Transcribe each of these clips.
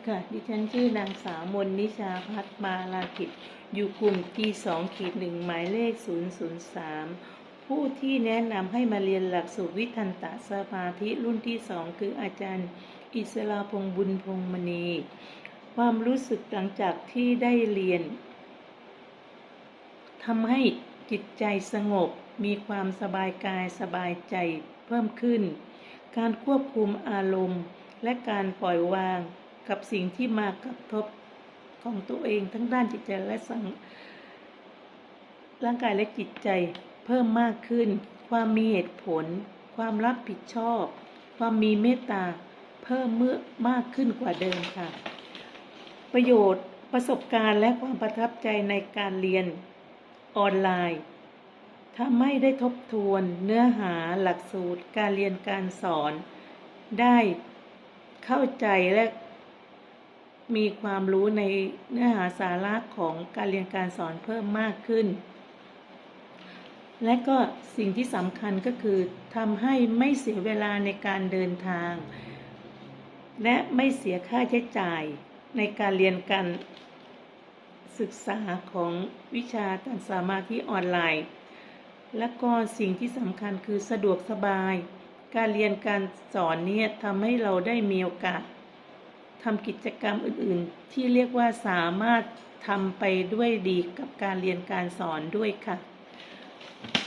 ดีค่ะ ดิฉันชื่อนางสาวมนนิชาพัฒมาลากิจ อยู่กลุ่ม G2 ขีดหนึ่งหมายเลข 003 ผู้ที่แนะนำให้มาเรียนหลักสูตรวิทันตสมาธิรุ่นที่สองคืออาจารย์ อิสราพงษ์บุญพงษ์มณี ความรู้สึกหลังจากที่ได้เรียนทำให้จิตใจสงบมีความสบายกายสบายใจเพิ่มขึ้น การควบคุมอารมณ์และการปล่อยวาง กับสิ่งที่มากระทบของตัวเองทั้งด้านจิตใจและสังร่างกายและจิตใจเพิ่มมากขึ้น ความมีเหตุผล ความรับผิดชอบ ความมีเมตตาเพิ่มเมื่อมากขึ้นกว่าเดิมค่ะ ประโยชน์ประสบการณ์และความประทับใจในการเรียนออนไลน์ทำให้ได้ทบทวนเนื้อหาหลักสูตรการเรียนการสอน ได้เข้าใจและ มีความรู้ในเนื้อหาสาระของการเรียนการสอนเพิ่มมากขึ้น และก็สิ่งที่สำคัญก็คือทำให้ไม่เสียเวลาในการเดินทาง และไม่เสียค่าใช้จ่ายในการเรียนการศึกษาของวิชาการสมาธิออนไลน์ และก็สิ่งที่สำคัญคือสะดวกสบาย การเรียนการสอนเนี่ยทำให้เราได้มีโอกาส ทำกิจกรรมอื่นๆ ที่เรียกว่าสามารถทำไปด้วยดีกับการเรียนการสอนด้วยค่ะ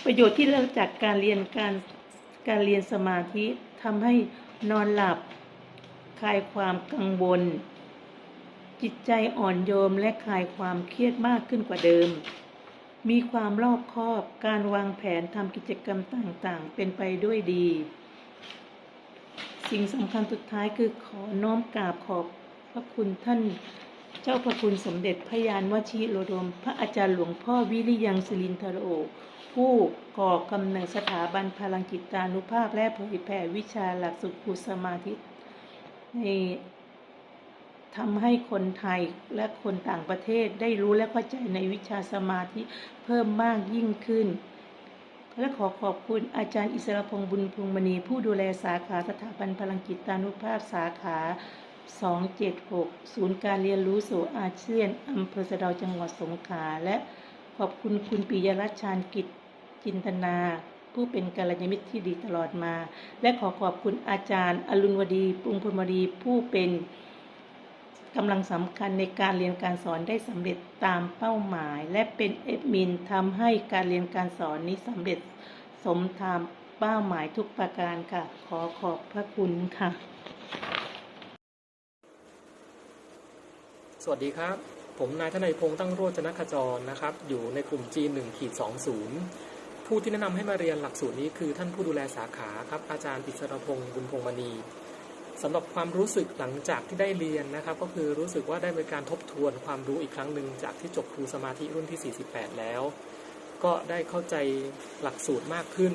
ประโยชน์ที่เราจากการเรียนการการเรียนสมาธิทำให้นอนหลับคลายความกังวล จิตใจอ่อนโยมและคลายความเครียดมากขึ้นกว่าเดิม มีความรอบคอบการวางแผนทำกิจกรรมต่างๆ เป็นไปด้วยดี สิ่งสำคัญสุดท้ายคือขอน้อมกราบขอบพระคุณท่าน เจ้าพระคุณสมเด็จพระยานวชิโรดม พระอาจารย์หลวงพ่อวิริยังสิรินทโรผู้ก่อกำเนิดสถาบันพลังจิตานุภาพและเผยแผ่วิชาหลักสูตรครูสมาธิในทำให้คนไทยและคนต่างประเทศได้รู้และเข้าใจในวิชาสมาธิเพิ่มมากยิ่งขึ้น และขอขอบคุณอาจารย์อิสระพงษ์บุญพงษ์มณีผู้ดูแลสาขาสถาบันพลังจิตานุภาพสาขา 276 ศูนย์การเรียนรู้สู่อาเซียนอำเภอสะดาจังหวัดสงขลาและขอบคุณคุณปิยรัชชานกิจจินตนา ผู้เป็นกัลยาณมิตรที่ดีตลอดมา และขอขอบคุณอาจารย์ อรุณวดี ปุงพลวดีผู้เป็น กำลังสำคัญในการเรียนการสอนได้สำเร็จตามเป้าหมาย และเป็นเอดมินทำให้การเรียนการสอนนี้สำเร็จสมตามเป้าหมายทุกประการค่ะ ขอขอบพระคุณค่ะ สวัสดีครับ ผมนายทนายพงษ์ตั้งโรจนขจรนะครับ อยู่ในกลุ่ม G1 ขีด20ผู้ที่แนะนำให้มาเรียนหลักสูตรนี้คือท่านผู้ดูแลสาขาครับ อาจารย์อิสรพงษ์บุญพงษ์มณี สำหรับความรู้สึกหลังจากที่ได้เรียนนะครับ ก็คือรู้สึกว่าได้มีการทบทวนความรู้อีกครั้งหนึ่งจากที่จบครูสมาธิรุ่นที่ 48 แล้ว ก็ได้เข้าใจหลักสูตรมากขึ้น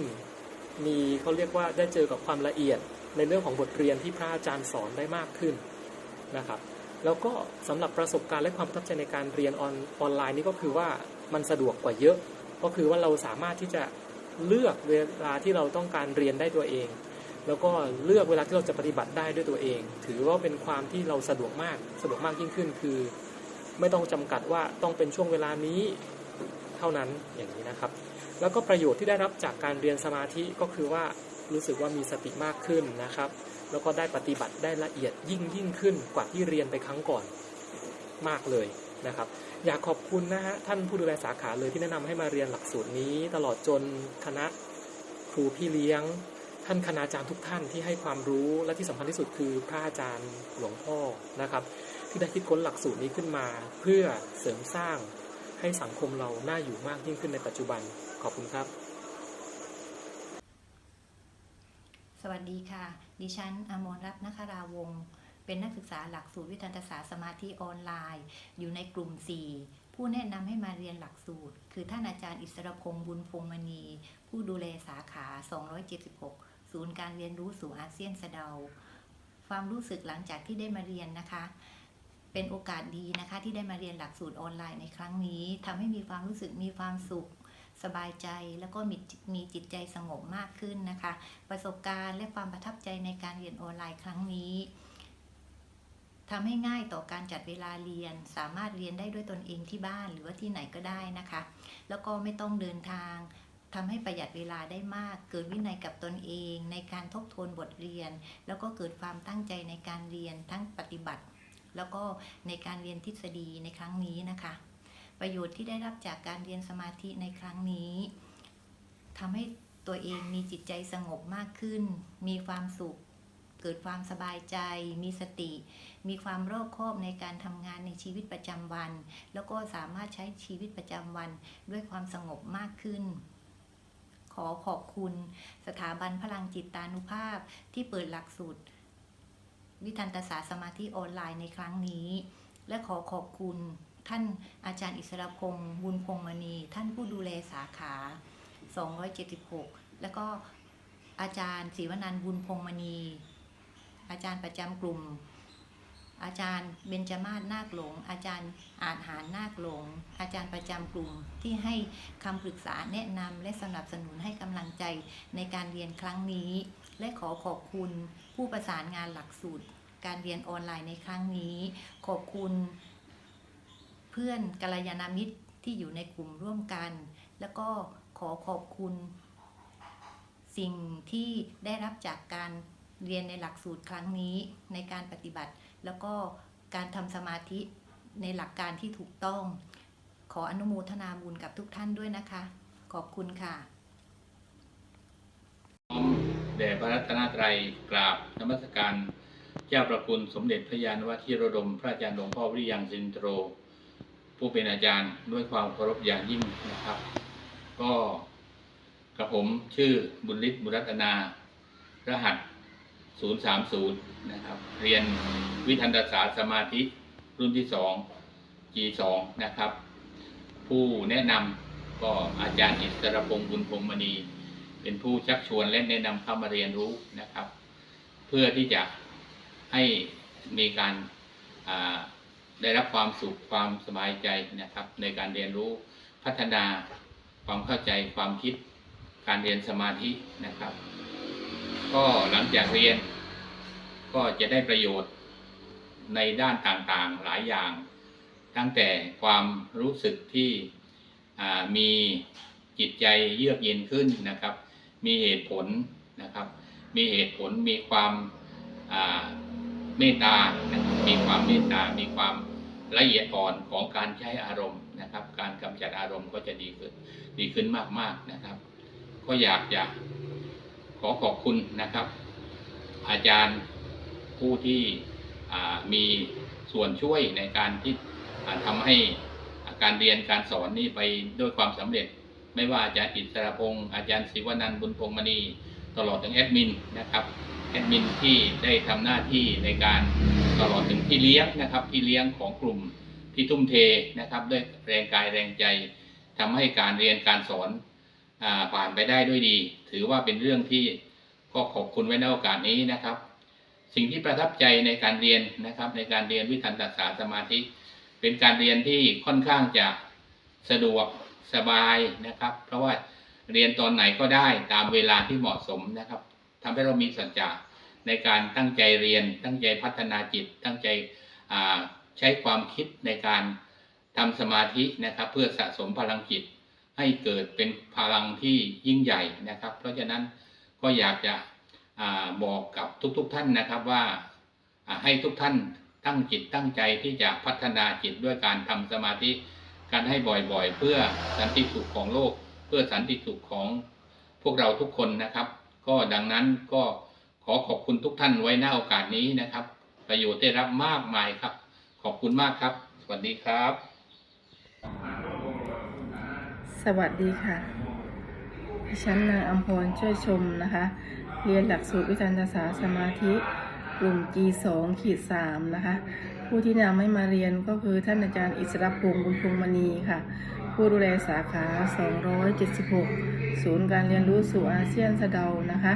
มีเขาเรียกว่าได้เจอกับความละเอียดในเรื่องของบทเรียนที่พระอาจารย์สอนได้มากขึ้นนะครับแล้วก็สำหรับประสบการณ์และความประทับใจในการเรียนออนออนไลน์นี่ก็คือว่ามันสะดวกกว่าเยอะ ก็คือว่าเราสามารถที่จะเลือกเวลาที่เราต้องการเรียนได้ตัวเอง แล้วก็เลือกเวลาที่เราจะปฏิบัติได้ด้วยตัวเอง ถือว่าเป็นความที่เราสะดวกมากสะดวกมากยิ่งขึ้นคือ ไม่ต้องจำกัดว่าต้องเป็นช่วงเวลานี้เท่านั้นอย่างนี้นะครับ แล้วก็ประโยชน์ที่ได้รับจากการเรียนสมาธิก็คือว่ารู้สึกว่ามีสติมากขึ้นนะครับ แล้วก็ได้ปฏิบัติได้ละเอียดยิ่งยิ่งขึ้นกว่าที่เรียนไปครั้งก่อนมากเลยนะครับ อยากขอบคุณนะฮะท่านผู้ดูแลสาขาเลยที่แนะนำให้มาเรียนหลักสูตรนี้ ตลอดจนคณะครูพี่เลี้ยง ท่านคณาจารย์ทุกท่านที่ให้ความรู้และที่สำคัญที่สุดคือพระอาจารย์หลวงพ่อนะครับ ที่ได้คิดค้นหลักสูตรนี้ขึ้นมา เพื่อเสริมสร้างให้สังคมเราน่าอยู่มากยิ่งขึ้นในปัจจุบันขอบคุณครับ สวัสดีค่ะ ดิฉันอมรรัตน์นคราวงศ์เป็นนักศึกษาหลักสูตรวิทันตศาสตร์สมาธิออนไลน์ อยู่ในกลุ่ม 4ผู้แนะนำให้มาเรียนหลักสูตร คือท่านอาจารย์อิสรพงษ์บุญพงมณี ผู้ดูแลสาขา 276 ศูนย์การเรียนรู้สู่อาเซียนสะเดา ความรู้สึกหลังจากที่ได้มาเรียนนะคะ เป็นโอกาสดีนะคะ ที่ได้มาเรียนหลักสูตรออนไลน์ในครั้งนี้ทำให้มีความรู้สึกมีความสุข สบายใจแล้วก็มีมีจิตใจสงบมากขึ้นนะคะ ประสบการณ์และความประทับใจในการเรียนออนไลน์ครั้งนี้ทำให้ง่ายต่อการจัดเวลาเรียน สามารถเรียนได้ด้วยตนเองที่บ้านหรือว่าที่ไหนก็ได้นะคะ แล้วก็ไม่ต้องเดินทาง ทำให้ประหยัดเวลาได้มาก เกิดวินัยกับตนเอง ในการทบทวนบทเรียน แล้วก็เกิดความตั้งใจในการเรียนทั้งปฏิบัติ แล้วก็ในการเรียนทฤษฎีในครั้งนี้นะคะ ประโยชน์ที่ได้รับจากการเรียนสมาธิในครั้งนี้ทำให้ตัวเองมีจิตใจสงบมากขึ้น มีความสุข เกิดความสบายใจ มีสติ มีความรอบคอบในการทำงานในชีวิตประจำวัน แล้วก็สามารถใช้ชีวิตประจำวันด้วยความสงบมากขึ้น อขอบคุณสถาบันพลังจิตตานุภาพที่เปิดหลักสูตร วิทันตศาสตร์สมาธิออนไลน์ในครั้งนี้ และขอขอบคุณท่านอาจารย์อิสรพงศ์บุญพงษ์มณี ท่านผู้ดูแลสาขา 276 แล้วก็อาจารย์ศรีวนันท์บุญพงษ์มณี อาจารย์ประจำกลุ่ม อาจารย์เบญจมาศนาคหลง อาจารย์อาจหารนาคหลง อาจารย์ประจำกลุ่มที่ให้คำปรึกษาแนะนำและสนับสนุนให้กำลังใจในการเรียนครั้งนี้ และขอขอบคุณผู้ประสานงานหลักสูตร การเรียนออนไลน์ในครั้งนี้ ขอบคุณ เพื่อนกัลยาณมิตรที่อยู่ในกลุ่มร่วมกัน แล้วก็ขอขอบคุณ สิ่งที่ได้รับจากการเรียนในหลักสูตรครั้งนี้ในการปฏิบัติ แล้วก็การทำสมาธิในหลักการที่ถูกต้อง ขออนุโมทนาบุญกับทุกท่านด้วยนะคะ ขอบคุณค่ะน้อมแด่พระรัตนตรัยกราบนมัสการ เจ้าประคุณสมเด็จพระยานวชิรดม พระอาจารย์หลวงพ่อวิริยังสินโตร ผู้เป็นอาจารย์ด้วยความเคารพอย่างยิ่งนะครับ ก็กระผมชื่อบุญฤทธิ์บุรัตนา รหัส 030 นะครับ เรียนวิทันตศาสตร์สมาธิรุ่นที่ 2 G2 นะครับ ผู้แนะนำก็อาจารย์อิสรพงศ์บุญพรหมมณี เป็นผู้ชักชวนและแนะนำเข้ามาเรียนรู้นะครับ เพื่อที่จะให้มีการาได้รับความสุขความสบายใจนะครับ ในการเรียนรู้พัฒนาความเข้าใจความคิดการเรียนสมาธินะครับ ก็หลังจากเรียน ก็จะได้ประโยชน์ในด้านต่างๆหลายอย่าง ตั้งแต่ความรู้สึกที่มีจิตใจเยือกเย็นขึ้นนะครับ มีเหตุผลนะครับ มีเหตุผลมีความเมตตานะครับมีความเมตตา มีความละเอียดอ่อนของการใช้อารมณ์นะครับ การกำจัดอารมณ์ก็จะดีขึ้นดีขึ้นมากๆนะครับ ก็อยากจะ ขอขอบคุณนะครับ อาจารย์ผู้ที่มีส่วนช่วยในการที่ทำให้การเรียนการสอนนี่ไปด้วยความสำเร็จ ไม่ว่าอาจารย์อิสระพงศ์อาจารย์ศิวนันท์บุญพงษ์มณีตลอดถึงแอดมินนะครับแอดมินที่ได้ทำหน้าที่ในการตลอดถึงพี่เลี้ยงนะครับพี่เลี้ยงของกลุ่มที่ทุ่มเทนะครับด้วยแรงกายแรงใจทำให้การเรียนการสอน ผ่านไปได้ด้วยดี ถือว่าเป็นเรื่องที่ก็ขอบคุณไว้ในโอกาสนี้นะครับ สิ่งที่ประทับใจในการเรียนนะครับ ในการเรียนวิทันตศาสตร์สมาธิ เป็นการเรียนที่ค่อนข้างจะสะดวกสบายนะครับ เพราะว่าเรียนตอนไหนก็ได้ตามเวลาที่เหมาะสมนะครับทำให้เรามีสัจจะในการตั้งใจเรียน ตั้งใจพัฒนาจิต ตั้งใจใช้ความคิดในการทำสมาธินะครับ เพื่อสะสมพลังจิต ให้เกิดเป็นพลังที่ยิ่งใหญ่นะครับ เพราะฉะนั้นก็อยากจะอบอกกับทุกๆทท่านนะครับว่าให้ทุกท่านตั้งจิตตั้งใจที่จะพัฒนาจิตด้วยการทำสมาธิการให้บ่อยๆ เพื่อสันติสุขของโลก เพื่อสันติสุขของพวกเราทุกคนนะครับ ก็ดังนั้นก็ขอขอบคุณทุกท่านไว้หน้าโอกาสนี้นะครับ ประโยชน์ได้รับมากมายครับ ขอบคุณมากครับ สวัสดีครับ สวัสดีค่ะดิฉันนางอัมพรช่วยชมนะคะ เรียนหลักสูตรวิจารณศาสตร์สมาธิกลุ่ม G2 ขีด3นะคะ ผู้ที่นำให้มาเรียนก็คือท่านอาจารย์อิสรพงศ์บุญพงษ์มณีค่ะ ผู้ดูแลสาขา 276 ศูนย์การเรียนรู้สู่อาเซียนสะเดานะคะ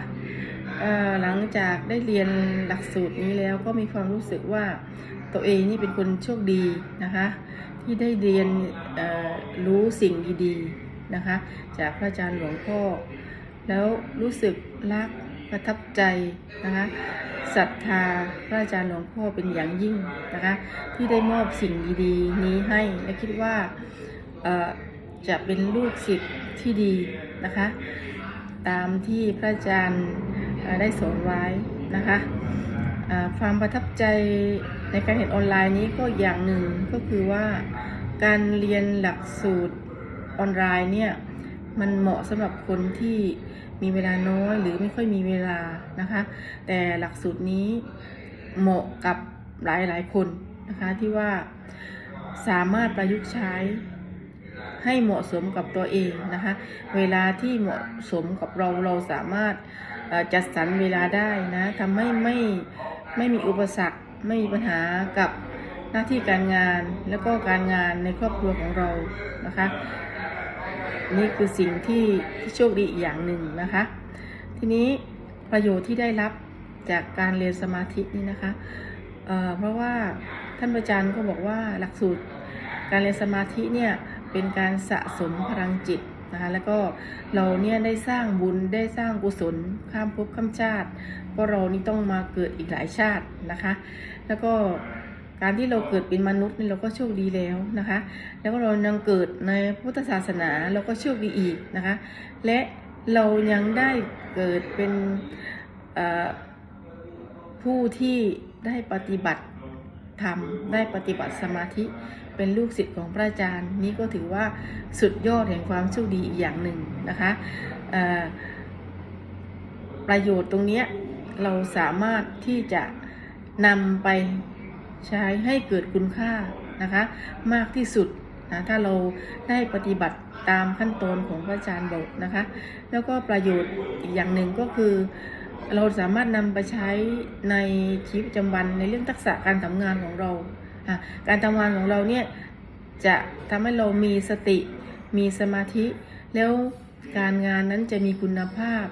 หลังจากได้เรียนหลักสูตรนี้แล้วก็มีความรู้สึกว่าตัวเองนี่เป็นคนโชคดีนะคะ ที่ได้เรียนรู้สิ่งดีๆนะคะ จากพระอาจารย์หลวงพ่อ แล้วรู้สึกรักประทับใจนะคะศรัทธาพระอาจารย์หลวงพ่อเป็นอย่างยิ่งนะคะ ที่ได้มอบสิ่งดีๆ นี้ให้และคิดว่าจะเป็นลูกศิษย์ที่ดีนะคะ ตามที่พระอาจารย์ได้สอนไว้นะคะความประทับใจ ในการเรียนออนไลน์นี้ก็อย่างหนึ่งก็คือว่าการเรียนหลักสูตรออนไลน์เนี่ยมันเหมาะสำหรับคนที่มีเวลาน้อยหรือไม่ค่อยมีเวลานะคะ แต่หลักสูตรนี้เหมาะกับหลายหลายคนนะคะที่ว่าสามารถประยุกต์ใช้ให้เหมาะสมกับตัวเองนะคะ เวลาที่เหมาะสมกับเราเราสามารถจัดสรรเวลาได้นะทำให้ไม่ไม่มีอุปสรรค ไม่มีปัญหากับหน้าที่การงานแล้วก็การงานในครอบครัวของเรานะคะ นี่คือสิ่งที่ที่โชคดีอีกอย่างหนึ่งนะคะ ทีนี้ประโยชน์ที่ได้รับจากการเรียนสมาธินี่นะคะเเพราะว่าท่านอาจารย์ก็บอกว่าหลักสูตรการเรียนสมาธิเนี่ยเป็นการสะสมพลังจิตนะคะแล้วก็เราเนี่ยได้สร้างบุญได้สร้างกุศลข้ามภพข้ามชาติก็เรานี่ต้องมาเกิดอีกหลายชาตินะคะ แล้วก็การที่เราเกิดเป็นมนุษย์นี่เราก็โชคดีแล้วนะคะ แล้วก็เรายังเกิดในพุทธศาสนาเราก็โชคดีอีกนะคะ และเรายังได้เกิดเป็นผู้ที่ได้ปฏิบัติธรรมได้ปฏิบัติสมาธิเป็นลูกศิษย์ของพระอาจารย์ นี่ก็ถือว่าสุดยอดแห่งความโชคดีอีกอย่างหนึ่งนะคะประโยชน์ตรงนี้เราสามารถที่จะ นำไปใช้ให้เกิดคุณค่านะคะมากที่สุดนะถ้าเราได้ปฏิบัติตามขั้นตอนของพระอาจารย์บอกนะคะ แล้วก็ประโยชน์อีกอย่างหนึ่งก็คือ เราสามารถนำไปใช้ในชีวิตประจำวันในเรื่องทักษะการทำงานของเราอะการทำงานของเราเนี่ยจะทำให้เรามีสติมีสมาธิ แล้วการงานนั้นจะมีคุณภาพ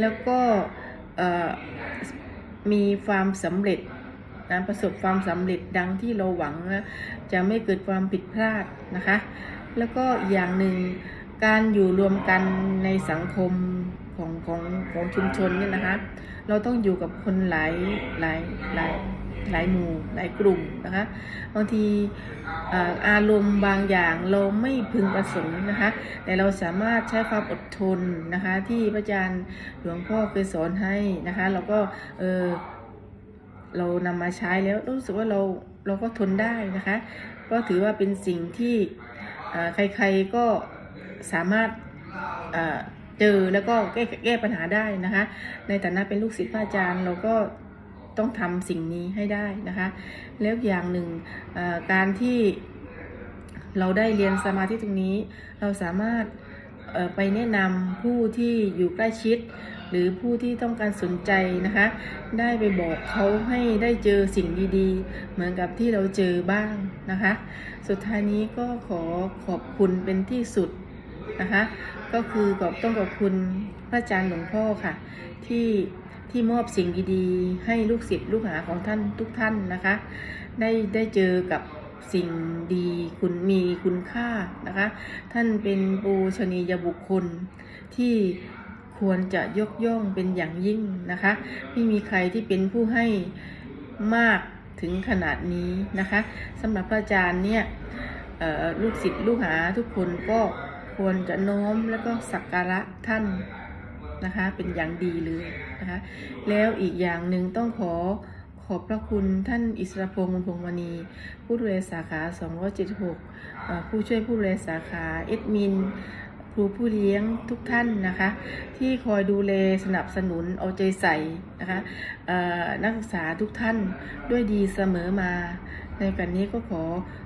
แล้วก็ มีความสำเร็จนะประสบความสำเร็จดังที่เราหวังนะจะไม่เกิดความผิดพลาดนะคะ แล้วก็อีกอย่างหนึ่ง การอยู่รวมกันในสังคมของของของชุมชนเนี่ยนะคะ เราต้องอยู่กับคนหลายหลายหลายหลายหมู่หลายกลุ่มนะคะบางทีอารมณ์บางอย่างเราไม่พึงประสงค์นะคะ แต่เราสามารถใช้ความอดทนนะคะ ที่พระอาจารย์หลวงพ่อเคยสอนให้นะคะเราก็เออเรานำมาใช้แล้วรู้สึกว่าเราเราก็ทนได้นะคะ ก็ถือว่าเป็นสิ่งที่ใครๆก็ สามารถเอ่อเจอแล้วก็แก้แก้ปัญหาได้นะคะ ในฐานะเป็นลูกศิษย์พระอาจารย์เราก็ต้องทำสิ่งนี้ให้ได้นะคะ แล้วอย่างหนึ่งการที่เราได้เรียนสมาธิตรงนี้ เราสามารถไปแนะนำผู้ที่อยู่ใกล้ชิด หรือผู้ที่ต้องการสนใจนะคะ ได้ไปบอกเขาให้ได้เจอสิ่งดีๆ เหมือนกับที่เราเจอบ้างนะคะ สุดท้ายนี้ก็ขอขอบคุณเป็นที่สุด นะคะ ก็คือขอบต้องขอบคุณพระอาจารย์หลวงพ่อค่ะ ที่ที่มอบสิ่งดีๆ ให้ลูกศิษย์ลูกหาของท่านทุกท่านนะคะ ได้ได้เจอกับสิ่งดีคุณมีคุณค่านะคะ ท่านเป็นปูชนียบุคคลที่ควรจะยกย่องเป็นอย่างยิ่งนะคะ ไม่มีใครที่เป็นผู้ให้มากถึงขนาดนี้นะคะสำหรับพระอาจารย์เนี่ยลูกศิษย์ลูกหาทุกคนก็ ควรจะโน้มแล้วก็สักการะท่านนะคะเป็นอย่างดีเลยนะคะแล้วอีกอย่างหนึ่งต้องขอขอบพระคุณท่านอิสรพงษ์มุนพงษ์มณี ผู้ดูแลสาขา 276 ผู้ช่วยผู้ดูแลสาขาเอดมินครูผู้เลี้ยงทุกท่านนะคะ ที่คอยดูแลสนับสนุนเอาใจใส่นะคะนักศึกษาทุกท่านด้วยดีเสมอมา ในการนี้ก็ขอ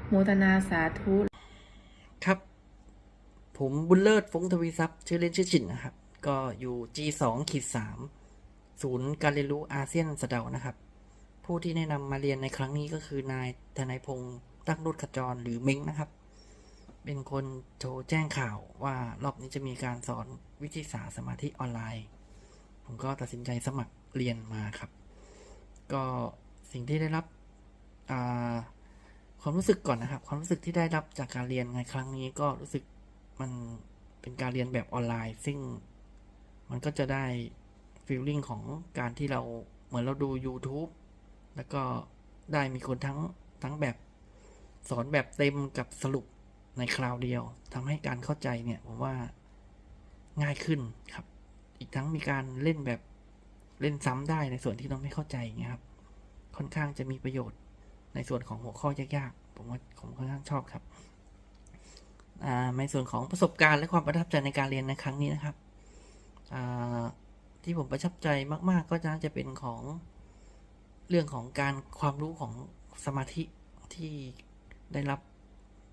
โมทนาสาธุ ครับ ผมบุญเลิศฟงทวีทรัพย์ชื่อเล่นชื่อจินนะครับ ก็อยู่ G2 ขีด3ศูนย์การเรียนรู้อาเซียนสะเดานะครับ ผู้ที่แนะนำมาเรียนในครั้งนี้ก็คือนายทนายพงษ์ตั้งรุดขจรหรือเม้งนะครับ เป็นคนโทรแจ้งข่าวว่ารอบนี้จะมีการสอนวิธีศาสตร์สมาธิออนไลน์ ผมก็ตัดสินใจสมัครเรียนมาครับ ก็สิ่งที่ได้รับความรู้สึกก่อนนะครับ ความรู้สึกที่ได้รับจากการเรียนในครั้งนี้ก็รู้สึก มันเป็นการเรียนแบบออนไลน์ ซึ่งมันก็จะได้ฟีลลิ่งของการที่เราเหมือนเราดู YouTube แล้วก็ได้มีคนทั้งทั้งแบบสอนแบบเต็มกับสรุปในคราวเดียวทำให้การเข้าใจเนี่ยผมว่าง่ายขึ้นครับ อีกทั้งมีการเล่นแบบเล่นซ้ำได้ในส่วนที่เราไม่เข้าใจเงี้ยครับ ค่อนข้างจะมีประโยชน์ในส่วนของหัวข้อยากๆ ผมว่าผมค่อนข้างชอบครับ ในส่วนของประสบการณ์และความประทับใจในการเรียนในครั้งนี้นะครับ ที่ผมประทับใจมาก ๆ ก็น่าจะเป็นของเรื่องของการความรู้ของสมาธิที่ได้รับ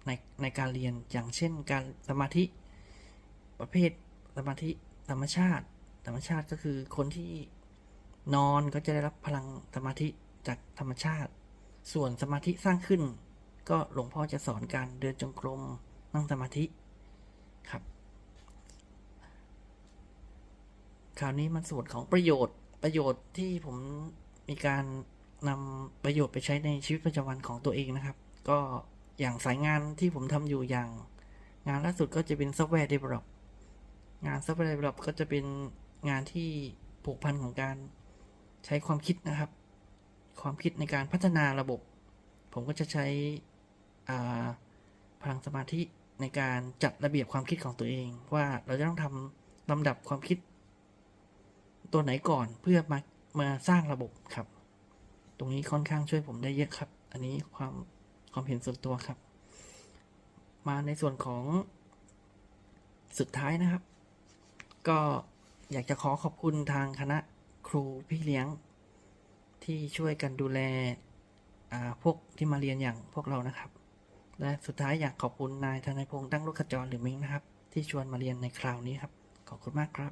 ในในการเรียนอย่างเช่น การสมาธิประเภทสมาธิธรรมชาติ ธรรมชาติก็คือคนที่นอนก็จะได้รับพลังสมาธิจากธรรมชาติ ส่วนสมาธิสร้างขึ้น ก็หลวงพ่อจะสอนการเดินจงกรม นั่งสมาธิครับ คราวนี้มันส่วนของประโยชน์ประโยชน์ที่ผมมีการนำประโยชน์ไปใช้ในชีวิตประจำวันของตัวเองนะครับ ก็อย่างสายงานที่ผมทำอยู่อย่าง งานล่าสุดก็จะเป็นซอฟต์แวร์ develop งานซอฟต์แวร์ develop ก็จะเป็นงานที่ผูกพันของการใช้ความคิดนะครับ ความคิดในการพัฒนาระบบ ผมก็จะใช้พลังสมาธิ ในการจัดระเบียบความคิดของตัวเอง ว่าเราจะต้องทำลำดับความคิด ตัวไหนก่อนเพื่อมามาสร้างระบบครับ ตรงนี้ค่อนข้างช่วยผมได้เยอะครับ อันนี้ความความเห็นส่วนตัวครับ มาในส่วนของสุดท้ายนะครับ ก็อยากจะขอขอบคุณทางคณะครูพี่เลี้ยง ที่ช่วยกันดูแลอาพวกที่มาเรียนอย่างพวกเรานะครับ และสุดท้ายอยากขอบคุณนายธนายพงษ์ตั้งลูกขจรหรือมิงนะครับ ที่ชวนมาเรียนในคราวนี้ครับ ขอบคุณมากครับ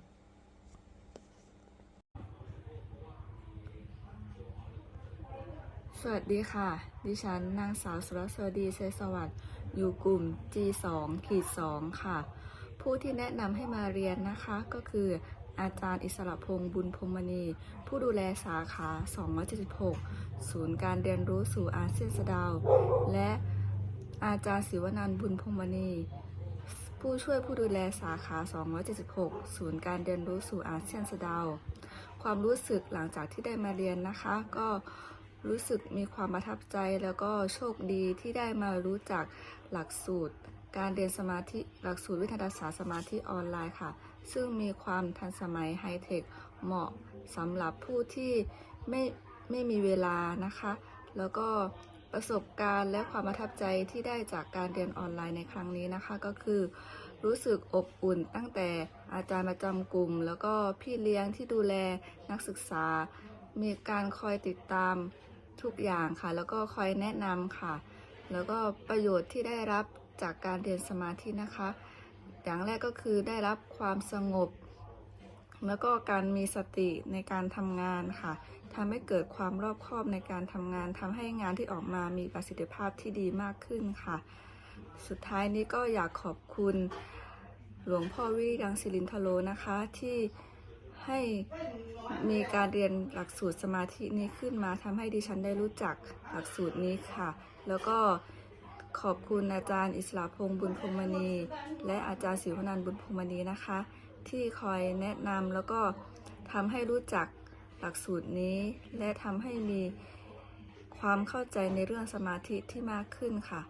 สวัสดีค่ะ ดิฉันนางสาวสุรสวดีเซสวัสดิ์อยู่กลุ่ม G2 ขีด2ค่ะ ผู้ที่แนะนำให้มาเรียนนะคะก็คืออาจารย์อิสระพงษ์บุญพรมณี ผู้ดูแลสาขา 276 ศูนย์การเรียนรู้สู่อาเซียนสดาว และ อาจารย์ศิวนันท์บุญพมณีผู้ช่วยผู้ดูแลสาขา 276 ศูนย์การเรียนรู้สู่อาเซียนสดาวความรู้สึกหลังจากที่ได้มาเรียนนะคะ ก็รู้สึกมีความประทับใจแล้วก็โชคดีที่ได้มารู้จักหลักสูตร การเรียนสมาธิหลักสูตรวิทยาศาสตร์สมาธิออนไลน์ค่ะ ซึ่งมีความทันสมัยไฮเทคเหมาะสำหรับผู้ที่ไม่ไม่มีเวลานะคะ แล้วก็ ประสบการณ์และความประทับใจที่ได้จากการเรียนออนไลน์ในครั้งนี้นะคะ ก็คือ รู้สึกอบอุ่นตั้งแต่อาจารย์ประจำกลุ่ม แล้วก็พี่เลี้ยงที่ดูแลนักศึกษา มีการคอยติดตามทุกอย่างค่ะ แล้วก็คอยแนะนำค่ะ แล้วก็ประโยชน์ที่ได้รับจากการเรียนสมาธินะคะ อย่างแรกก็คือได้รับความสงบ แล้วก็การมีสติในการทำงานค่ะทำให้เกิดความรอบคอบในการทำงานทำให้งานที่ออกมามีประสิทธิภาพที่ดีมากขึ้นค่ะ สุดท้ายนี้ก็อยากขอบคุณหลวงพ่อวิรังศิรินทโลนะคะที่ให้มีการเรียนหลักสูตรสมาธินี้ขึ้นมาทำให้ดิฉันได้รู้จักหลักสูตรนี้ค่ะ แล้วก็ขอบคุณอาจารย์อิสระพงษ์บุญพรหมณี และอาจารย์ศิวนันบุญพรหมณีนะคะ ที่คอยแนะนำแล้วก็ทำให้รู้จักหลักสูตรนี้ และทำให้มีความเข้าใจในเรื่องสมาธิที่มากขึ้นค่ะ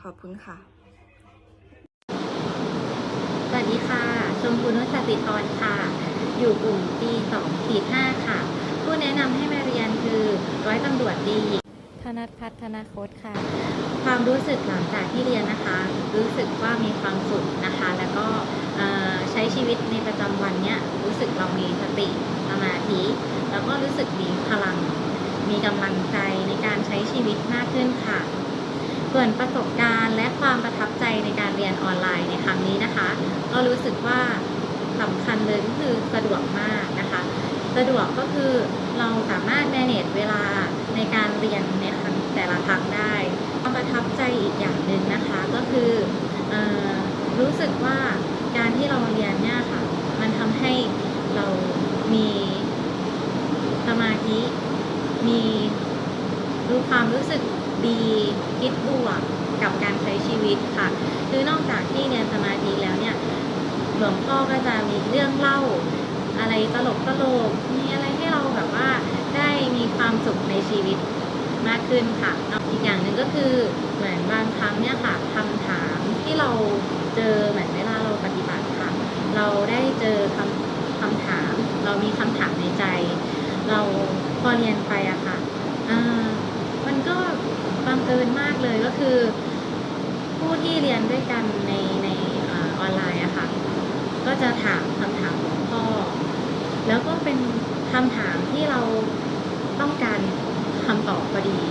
ขอบคุณค่ะ สวัสดีค่ะ ชมพูนุชติธรค่ะ อยู่กลุ่ม G2 ขีด5ค่ะ ผู้แนะนำให้มาเรียนคือร้อยตำรวจดี ธนัทพัฒนาโคตค่ะ ความรู้สึกหลังจากที่เรียนนะคะ รู้สึกว่ามีความสุขนะคะ แล้วก็ใช้ชีวิตในประจำวันเนี้ยรู้สึกเรามีสติสมาธิแล้วก็รู้สึกมีพลัง มีกำลังใจในการใช้ชีวิตมากขึ้นค่ะ ส่วนประสบการณ์และความประทับใจในการเรียนออนไลน์ในครั้งนี้นะคะ ก็รู้สึกว่าสำคัญเลยก็คือสะดวกมากนะคะ สะดวกก็คือเราสามารถ manage เวลา ในการเรียนในครั้งแต่ละครั้งได้ความประทับใจอีกอย่างหนึ่งนะคะก็คือออรู้สึกว่าการที่เราเรียนเนี่ยค่ะ มันทำให้เรามีสมาธิ มีรู้ความรู้สึกดีคิดบวกกับการใช้ชีวิตค่ะ คือนอกจากที่เรียนสมาธิแล้วเนี่ยมลวงพ่อก็จะมีเรื่องเล่า อะไรตลกตลกมีอะไรให้เราแบบว่า ได้มีความสุขในชีวิตมากขึ้นค่ะอีกอย่างหนึ่งก็คือเหมือนบางครั้งเนี่ยค่ะคำถามที่เราเจอเหมือนเวลาเราปฏิบัติค่ะ เราได้เจอคำคำถาม เรามีคำถามในใจ เราพอเรียนไปอะค่ะมันก็บังเอิญมากเลยก็คือ ผู้ที่เรียนด้วยกันในในอออนไลน์อะค่ะ ก็จะถามคำถามหลวงพ่อ แล้วก็เป็นคำถามที่เรา ต้องการคำตอบพอดี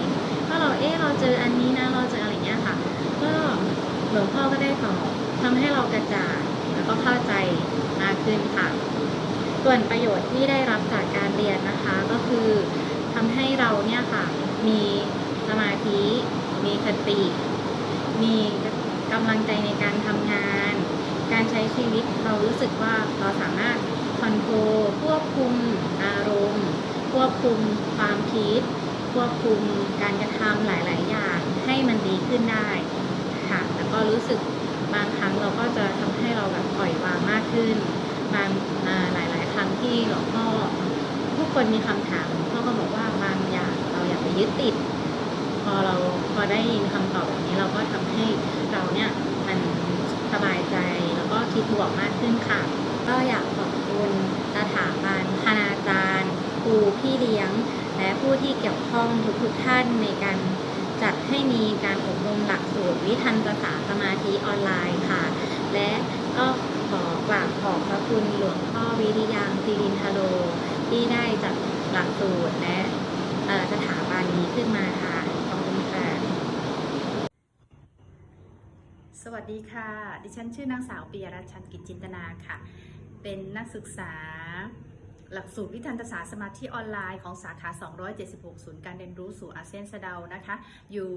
ก็เราเอ๊ะเราเจออันนี้นะเราเจออะไรเงี้ยค่ะ ก็หลวงพ่อก็ได้ตอบทำให้เรากระจ่างแล้วก็เข้าใจมากขึ้นค่ะ ส่วนประโยชน์ที่ได้รับจากการเรียนนะคะก็คือทำให้เราเนี่ยค่ะมีสมาธิ มีสติ มีกำลังใจในการทำงาน การใช้ชีวิตเรารู้สึกว่าเราสามารถคอนโทรลควบคุมอารมณ์ ควบคุมความคิด ควบคุมการกระทำหลาย ๆ อย่างให้มันดีขึ้นได้ค่ะแล้วก็รู้สึกบางครั้งเราก็จะทำให้เราแบบปล่อยวางมากขึ้นบางอ่าหลายๆครั้งที่หลวงพ่อทุกคนมีคำถามหลวงพ่อก็บอกว่าบางอย่างเราอย่าไปยึดติด พอเราพอได้ยินคำตอบแบบนี้เราก็ทำให้เราเนี่ยมันสบายใจแล้วก็คิดบวกมากขึ้นค่ะ ก็อยากขอบคุณสถาบันคณาจารย์ครู พี่เลี้ยง และผู้ที่เกี่ยวข้องทุกๆท่านในการจัดให้มีการอบรมหลักสูตรวิทันตศาสตร์สมาธิออนไลน์ค่ะ และก็ขอกราบขอบพระคุณหลวงพ่อวิริยังศิรินทโลที่ได้จัดหลักสูตรและสถาบันนี้ขึ้นมาค่ะขอบคุณค่ะ สวัสดีค่ะ ดิฉันชื่อนางสาวปียรัชชันกิจจินตนาค่ะ เป็นนักศึกษา หลักสูตรวิทันตศาสตร์สมาธิออนไลน์ของสาขา 276 ศูนย์การเรียนรู้สู่อาเซียนสะเดานะคะ อยู่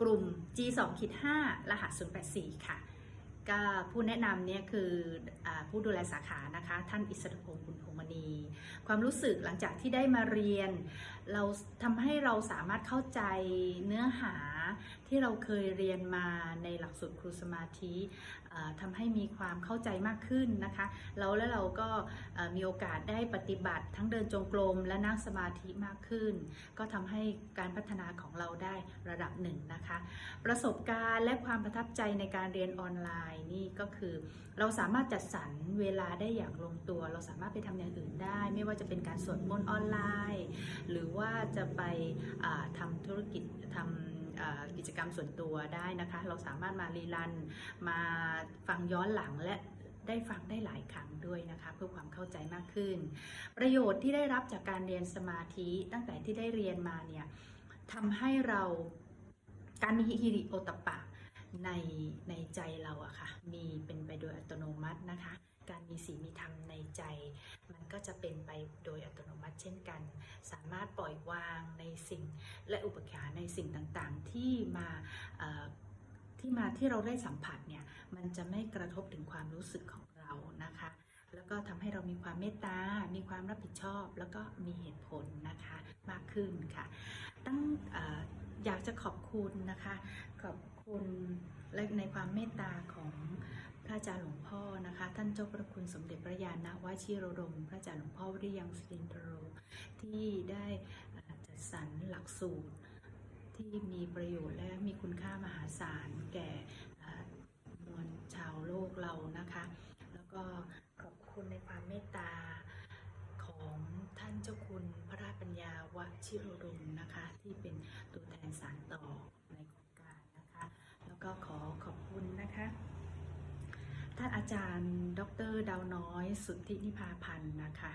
กลุ่ม G2.5 รหัส 084 ค่ะ ก็ผู้แนะนำเนี่ยคืออผู้ดูแลสาขานะคะ ท่านอิสระพงศ์บุญพงมณี ความรู้สึกหลังจากที่ได้มาเรียน เราทำให้เราสามารถเข้าใจเนื้อหาที่เราเคยเรียนมาในหลักสูตรครูสมาธิ ทำให้มีความเข้าใจมากขึ้นนะคะแล้วแล้วเราก็มีโอกาสได้ปฏิบัติทั้งเดินจงกรมและนั่งสมาธิมากขึ้น ก็ทำให้การพัฒนาของเราได้ระดับหนึ่งนะคะ ประสบการณ์และความประทับใจในการเรียนออนไลน์นี่ก็คือ เราสามารถจัดสรรเวลาได้อย่างลงตัว เราสามารถไปทำอย่างอื่นได้ ไม่ว่าจะเป็นการสวดมนต์ออนไลน์ หรือว่าจะไปอ่าทำธุรกิจทำอ่า กิจกรรมส่วนตัวได้นะคะ เราสามารถมารีรันมาฟังย้อนหลังและได้ฟังได้หลายครั้งด้วยนะคะเพื่อความเข้าใจมากขึ้น ประโยชน์ที่ได้รับจากการเรียนสมาธิตั้งแต่ที่ได้เรียนมาเนี่ยทำให้เราการมีฮิริโอตปปะในในใจเราอะค่ะ มีเป็นไปโดยอัตโนมัตินะคะ การมีสีมีธรรมในใจ มันก็จะเป็นไปโดยอัตโนมัติเช่นกัน สามารถปล่อยวางในสิ่งและอุปการในสิ่งต่างๆ ที่มาที่มาที่เราได้สัมผัสเนี่ยมันจะไม่กระทบถึงความรู้สึกของเรานะคะ แล้วก็ทำให้เรามีความเมตตา มีความรับผิดชอบ แล้วก็มีเหตุผลนะคะมากขึ้นค่ะ ตั้งเอออยากจะขอบคุณนะคะ ขอบคุณและในความเมตตาของ พระอาจารย์หลวงพ่อนะคะ ท่านเจ้าประคุณสมเด็จพระยาณวชิโรดม พระอาจารย์หลวงพ่อวิริยังสิรินทโร ที่ได้จัดสรรหลักสูตร ที่มีประโยชน์และมีคุณค่ามหาศาลแก่มวลชาวโลกเรานะคะ แล้วก็ขอบคุณในความเมตตาของท่านเจ้าคุณพระราชปัญญาวชิโรดมนะคะ ที่เป็นตัวแทนสารต่อในโครงการนะคะ แล้วก็ขอขอบคุณนะคะ ท่านอาจารย์ ดรดาวน้อย สุทธินิพาพันธ์นะคะ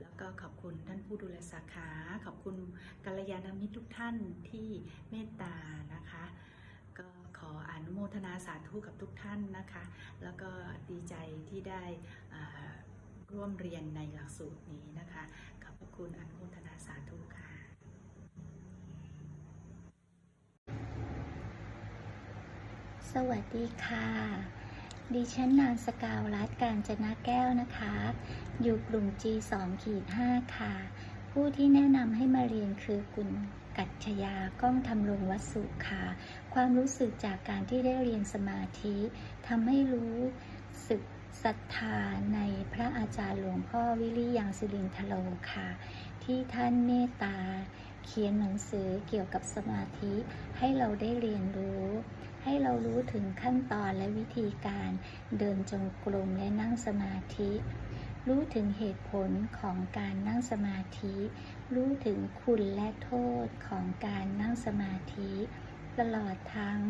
แล้วก็ขอบคุณท่านผู้ดูแลสาขา ขอบคุณกัลยาณมิตรทุกท่านที่เมตตานะคะ ก็ขออนุโมทนาสาธุกับทุกท่านนะคะ แล้วก็ดีใจที่ได้ร่วมเรียนในหลักสูตรนี้นะคะ ขอบพระคุณอนุโมทนาสาธุค่ะสวัสดีค่ะ ดิฉันนางสกาวรัตการจนะแก้วนะคะ อยู่กลุ่ม G2 ขีด5ค่ะ ผู้ที่แนะนำให้มาเรียนคือคุณกัจชยาก้องทำรงวัสสุค่ะ ความรู้สึกจากการที่ได้เรียนสมาธิทำให้รู้สึกศรัทธาในพระอาจารย์หลวงพ่อวิริยังสิรินทโลค่ะ ที่ท่านเมตตาเขียนหนังสือเกี่ยวกับสมาธิให้เราได้เรียนรู้ ให้เรารู้ถึงขั้นตอนและวิธีการเดินจงกรมและนั่งสมาธิ รู้ถึงเหตุผลของการนั่งสมาธิ รู้ถึงคุณและโทษของการนั่งสมาธิ ตลอดทั้ง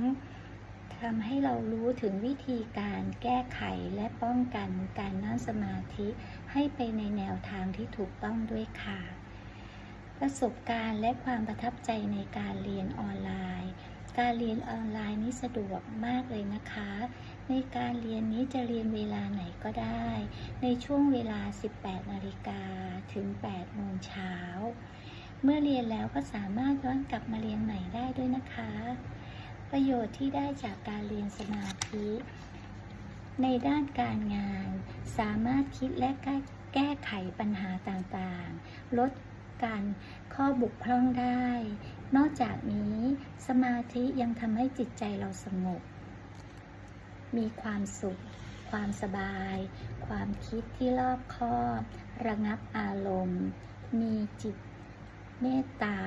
ทำให้เรารู้ถึงวิธีการแก้ไขและป้องกันการนั่งสมาธิให้ไปในแนวทางที่ถูกต้องด้วยค่ะ ประสบการณ์และความประทับใจในการเรียนออนไลน์ การเรียนออนไลน์นี้สะดวกมากเลยนะคะ ในการเรียนนี้จะเรียนเวลาไหนก็ได้ ในช่วงเวลา 18 นาฬิกาถึง 8 โมงเช้า เมื่อเรียนแล้วก็สามารถย้อนกลับมาเรียนใหม่ได้ด้วยนะคะ ประโยชน์ที่ได้จากการเรียนสมาธิ ในด้านการงาน สามารถคิดและแก้ไขปัญหาต่างๆ ลดการข้อบกพร่องได้ นอกจากนี้สมาธิยังทำให้จิตใจเราสงบ มีความสุข ความสบาย ความคิดที่รอบคอบ ระงับอารมณ์ มีจิตเมตตา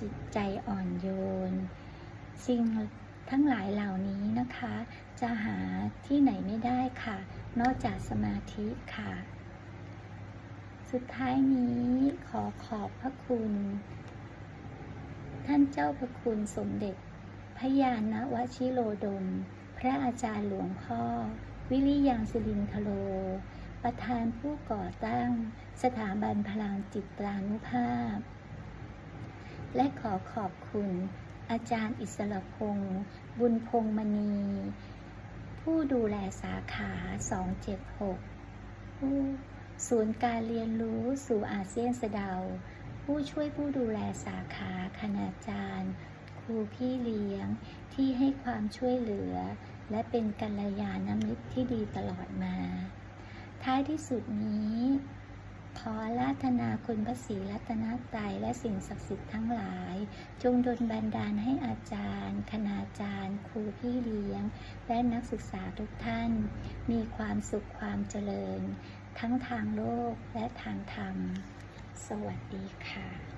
จิตใจอ่อนโยน สิ่งทั้งหลายเหล่านี้นะคะ จะหาที่ไหนไม่ได้ค่ะ นอกจากสมาธิค่ะ สุดท้ายนี้ขอขอบพระคุณ ท่านเจ้าพระคุณสมเด็จพระยาณวชิโรดม พระอาจารย์หลวงพ่อ วิริยังสิรินทโล ประธานผู้ก่อตั้ง สถาบันพลังจิตรานุภาพ และขอขอบคุณ อาจารย์อิสระพงศ์บุญพงษ์มณี ผู้ดูแลสาขา 276 ผู้ศูนย์การเรียนรู้สู่อาเซียนสดา ผู้ช่วยผู้ดูแลสาขาคณาจารย์ ครูพี่เลี้ยงที่ให้ความช่วยเหลือ และเป็นกัลยาณมิตรที่ดีตลอดมา ท้ายที่สุดนี้ ขอราธนาคุณพระศรีรัตนตรัยและสิ่งศักดิ์สิทธิ์ทั้งหลาย จงดลบันดาลให้อาจารย์ คณาจารย์ ครูพี่เลี้ยง และนักศึกษาทุกท่าน มีความสุขความเจริญ ทั้งทางโลกและทางธรรม สวัสดีค่ะ